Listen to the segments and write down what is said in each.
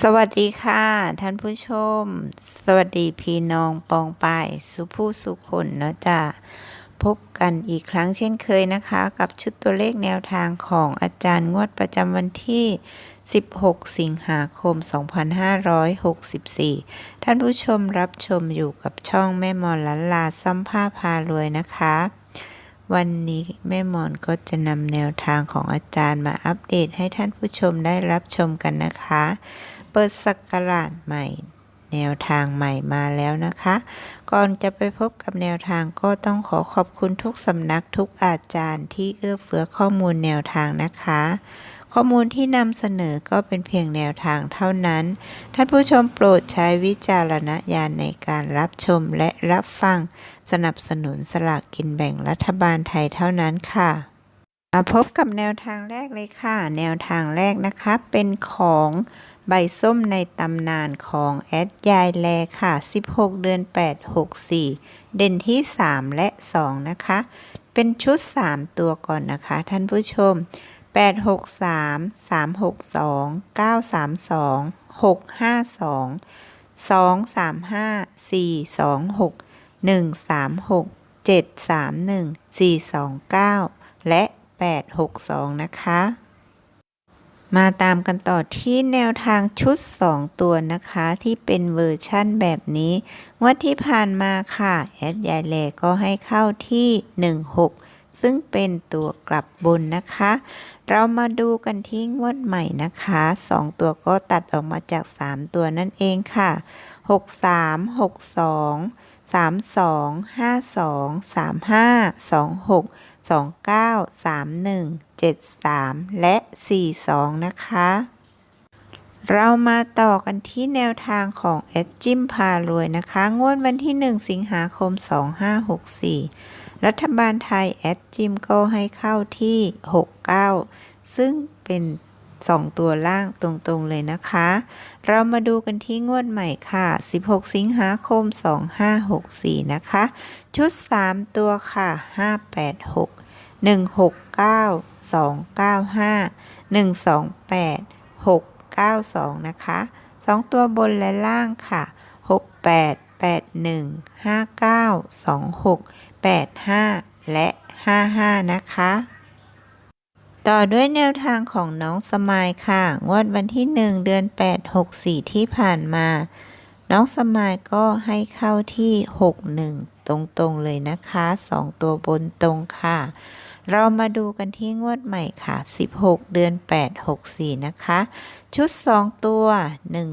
สวัสดีค่ะ ท่านผู้ชม สวัสดีพี่น้องปองปายสุผู้สุคนเนาะจ้ะพบกันอีกครั้งเช่นเคยนะคะ กับชุดตัวเลขแนวทางของอาจารย์งวดประจำวันที่ 16 สิงหาคม 2564 ท่านผู้ชมรับชมอยู่กับช่องแม่มอนลันลาซัมผ้าพารวยนะคะ วันนี้แม่หมอนก็จะนำแนวทางของอาจารย์มาอัปเดตให้ท่านผู้ชมได้รับชมกันนะคะ เปิดสักราชใหม่ แนวทางใหม่มาแล้วนะคะ ก่อนจะไปพบกับแนวทางก็ต้องขอขอบคุณทุกสำนักทุกอาจารย์ที่เอื้อเฟื้อข้อมูลแนวทางนะคะ ข้อมูลที่นำเสนอก็เป็นเพียงแนวทางเท่านั้น ท่านผู้ชมโปรดใช้วิจารณญาณในการรับชมและรับฟัง สนับสนุนสลากกินแบ่งรัฐบาลไทยเท่านั้นค่ะมาพบกับแนวทางแรกเลยค่ะ แนวทางแรกนะคะ เป็นของใบส้มในตำนานของแอดยายแลค่ะ 16 เดือน 8 64 เด่นที่ 3 และ 2 นะคะ เป็นชุด 3 ตัวก่อนนะคะ ท่านผู้ชม 863 362 932 652 235 426 136 731 429 และ 862 นะคะ มาตามกันต่อที่แนวทางชุด 2 ตัวนะคะ ที่เป็นเวอร์ชั่นแบบนี้งวดที่ผ่านมาค่ะ แอดยายแลก็ให้เข้าที่ 16 ซึ่งเป็นตัวกลับบนนะคะ เรามาดูกันที่งวดใหม่นะคะ 2 ตัวก็ตัดออกมาจาก 3 ตัวนั่นเองค่ะ 63 62 32 52 35 26 29 31 73 และ 42 นะคะเรามาต่อกันที่แนวทางของแอดจิมพารวยนะคะ งวดวันที่ 1 สิงหาคม 2564 รัฐบาลไทยแอดจิมก็ให้เข้าที่ 69 ซึ่งเป็น2ตัวล่างตรงๆเลยนะคะ เรามาดูกันที่งวดใหม่ค่ะ 16 สิงหาคม 2564 นะคะ ชุด 3 ตัวค่ะ 586 169 295 128 692 นะคะ 2 ตัวบนและล่างค่ะ 68 81 59 26 85 และ 55 นะคะ ต่อด้วยแนวทางของน้องสมายค่ะ งวดวันที่ 1 เดือน 8 64 ที่ผ่านมา น้องสมายก็ให้เข้าที่ 61 ตรงๆเลยนะคะ 2 ตัวบนตรงค่ะ เรามาดูกันที่งวดใหม่ค่ะ 16 เดือน 8 64 นะคะ ชุด 2 ตัว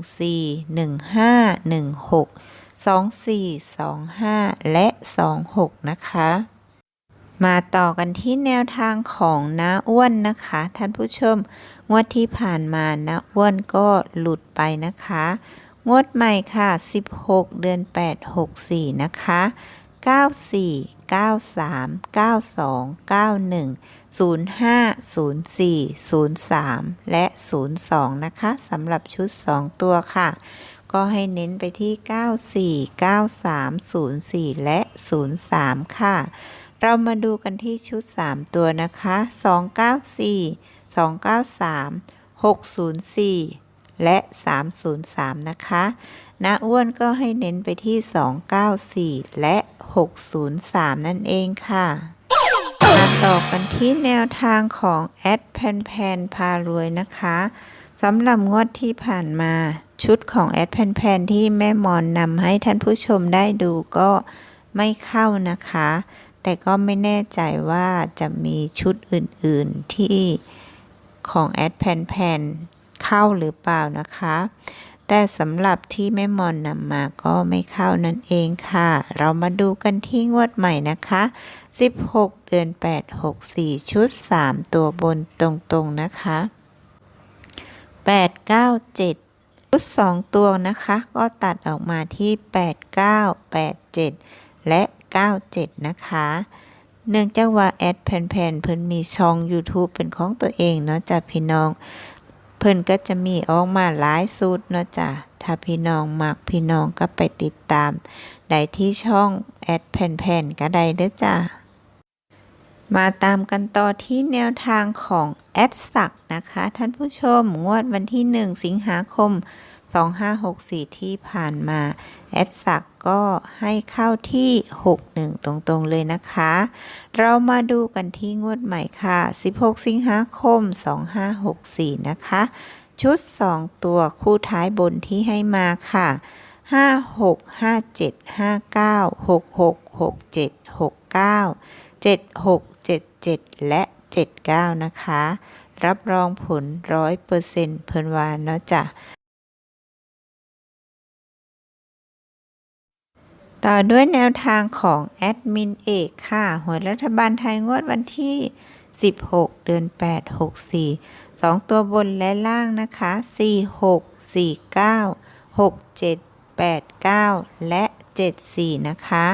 14 15 16 24 25 และ 26 นะคะ มาต่อกันที่แนวทางของน้าอ้วนนะคะ ท่านผู้ชม งวดที่ผ่านมาน้าอ้วนก็หลุดไปนะคะ งวดใหม่ค่ะ 16 เดือน 8 64 นะคะ 94 93 92 91 05 04 03 และ 02 นะคะสำหรับชุด 2 ตัวค่ะ ก็ให้เน้นไปที่ 94 93 04 และ 03 ค่ะ เรามาดูกันที่ชุด 3 ตัวนะคะ 294 293 604 และ 303 นะคะน้าอ้วนก็ให้เน้นไปที่ 294 และ 603 นั่นเองค่ะ มาต่อกันที่แนวทางของแอดแพนแพนพารวยนะคะ สำหรับงวดที่ผ่านมา ชุดของแอดแพนแพนที่แม่มอนนำให้ท่านผู้ชมได้ดูก็ไม่เข้านะคะ แต่ก็ไม่แน่ใจว่าจะมีชุดอื่นๆที่ของแอดแพนแพนเข้าหรือเปล่านะคะ แต่สำหรับที่แม่มอนนำมาก็ไม่เข้านั่นเองค่ะ เรามาดูกันที่งวดใหม่นะคะ 16 เดือน 8 64 ชุด 3 ตัวบนตรงๆนะคะ 8 9 7 ชุด 2 ตัวนะคะ ก็ตัดออกมาที่ 8 9 8 7 และ 97 นะคะเนื่องจากว่าแอดแพนๆเพิ่นมีช่อง YouTube เป็นของตัวเองเนาะจ้ะพี่น้อง เพิ่นก็จะมีออกมาหลายสูตรเนาะจ้ะถ้าพี่น้องมักพี่น้องก็ไปติดตาม ได้ที่ช่องแอดแผ่นๆก็ได้เด้อจ้ะ มาตามกันต่อที่แนวทางของแอดสักนะคะ ท่านผู้ชม งวดวันที่ 1 สิงหาคม 2564 ที่ผ่านมา แอดสักก็ให้เข้าที่ 61 ตรงๆเลยนะคะ เรามาดูกันที่งวดใหม่ค่ะ 16 สิงหาคม 2564 นะคะ ชุด 2 ตัวคู่ท้ายบนที่ให้มาค่ะ 5 6 5 7 5 9 7677 และ 79 นะคะ รับรองผล 100%เพิ่นวานเนาะจ้ะต่อด้วยแนวทางของแอดมินเอกค่ะ หวยรัฐบาลไทยงวดวันที่ 16 เดือน 8 64 2 ตัวบนและล่างนะคะ 46 49 67 89 และ 74 นะคะ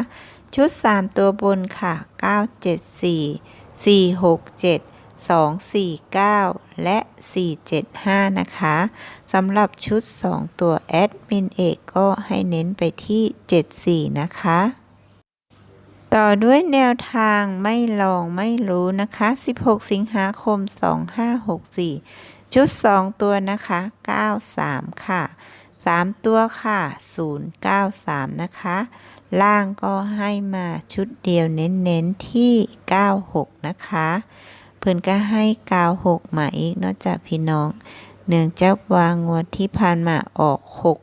ชุด 3 ตัวบนค่ะ 974 467 249 และ 475 นะคะสำหรับชุด 2 ตัวแอดมินเอกก็ให้เน้นไปที่ 74 นะคะ ต่อด้วยแนวทางไม่ลองไม่รู้นะคะ 16 สิงหาคม 2564 ชุด 2 ตัวนะคะ 93 ค่ะ 3 ตัวค่ะ 093 นะคะ ล่างก็ให้มาชุดเดียวเน้นๆที่ 96 นะคะเพื่อนก็ให้96มาอีกนอกจากพี่น้องเนื่องจากวางงวดที่ผ่านมาออก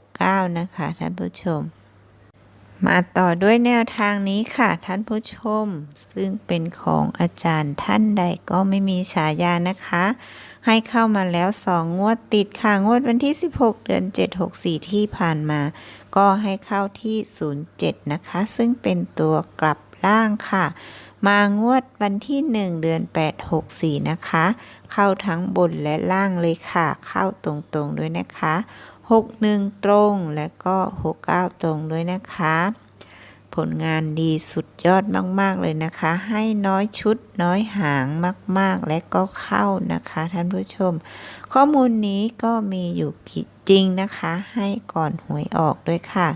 69 นะคะท่านผู้ชม มาต่อด้วยแนวทางนี้ค่ะ ท่านผู้ชม ซึ่งเป็นของอาจารย์ท่านใดก็ไม่มีฉายานะคะ ให้เข้ามาแล้ว 2 งวดติดค่ะ งวดวันที่ 16 เดือน 764 ที่ผ่านมา ก็ให้เข้าที่ 07 นะคะ ซึ่งเป็นตัวกลับล่างค่ะ มางวดวันที่ 1 เดือน 8 64 นะคะ เข้าทั้งบนและล่างเลยค่ะ เข้าตรงๆด้วยนะคะ 61 ตรง และก็ 69 ตรงด้วยนะคะ ผลงานดีสุดยอดมากๆเลยนะคะ ให้น้อยชุดน้อยหางมากๆ และก็เข้านะคะ ท่านผู้ชม ข้อมูลนี้ก็มีอยู่จริงนะคะ ให้ก่อนหวยออกด้วยค่ะ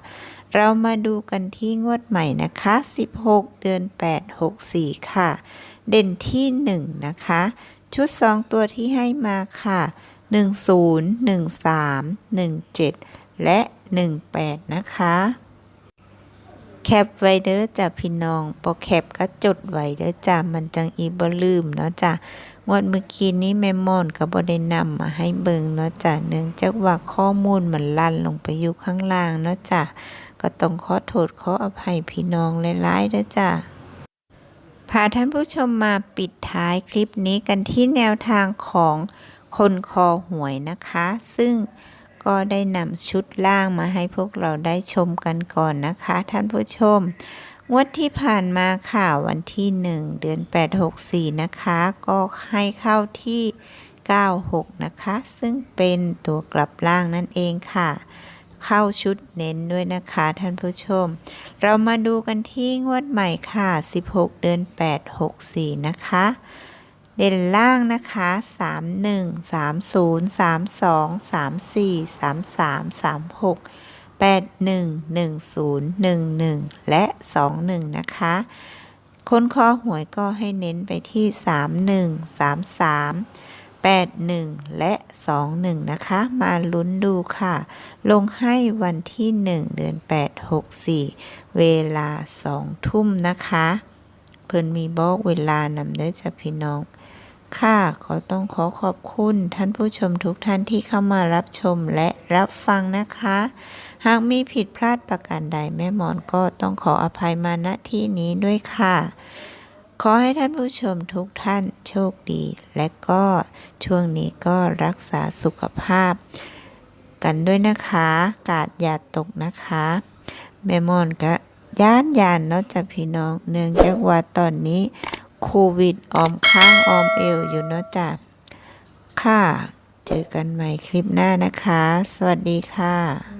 เรามาดูกันที่งวดใหม่นะคะ 16 เดือน 8 64 ค่ะ เด่นที่ 1 นะคะ ชุด 2 ตัวที่ให้มาค่ะ 10 13 17 และ 18 นะคะ แคปไว้เด้อจ้ะพี่น้องพอแคปก็จดไว้เด้อจ้ะมันจังอีบ่ลืมเนาะจ้ะงวดเมื่อกี้นี้แม่มอนก็บ่ได้นำมาให้เบิ่งเนาะจ้ะเนื่องจากว่าข้อมูลมันลั่นลงไปอยู่ข้างล่างเนาะจ้ะก็ต้องขอโทษขออภัยพี่น้องหลายๆเด้อจ้ะพาท่านผู้ชมมาปิดท้ายคลิปนี้กันที่แนวทางของ คนคอหวยนะคะ ซึ่งก็ได้นำชุดล่างมาให้พวกเราได้ชมกันก่อนนะคะ ท่านผู้ชมงวดที่ผ่านมาค่ะวันที่ 1 เดือน 864 นะคะ ก็ให้เข้าที่ 96 นะคะ ซึ่งเป็นตัวกลับล่างนั่นเองค่ะ เข้าชุดเน้นด้วยนะคะ ท่านผู้ชม เรามาดูกันที่งวดใหม่ค่ะ 16 เดือน 8 64 นะคะ เด่นล่างนะคะ 31 30 32 34 33 36 81 10 11 และ 21 นะคะ คนคอหวยก็ให้เน้นไปที่ 31 33 81 และ 21 นะคะ มาลุ้นดูค่ะ ลงให้วันที่ 1 เดือน 8 64 เวลา 2 ทุ่มนะคะ เพิ่นมีบอกเวลานำเด้อจ้ะพี่น้อง ค่ะ ขอต้องขอขอบคุณท่านผู้ชมทุกท่านที่เข้ามารับชมและรับฟังนะคะ หากมีผิดพลาดประการใดแม่หมอนก็ต้องขออภัยมาณที่นี้ด้วยค่ะ ขอให้ท่านผู้ชมทุกท่านโชคดี และก็ช่วงนี้ก็รักษาสุขภาพ กันด้วยนะคะ กาดอย่าตกนะคะ แม่มอนก็ย่านยานเนาะจ้ะพี่น้องเนื่องจากว่าตอนนี้ โควิดออมข้างออมเอวอยู่เนาะจ้ะค่ะ เจอกันใหม่คลิปหน้านะคะ สวัสดีค่ะ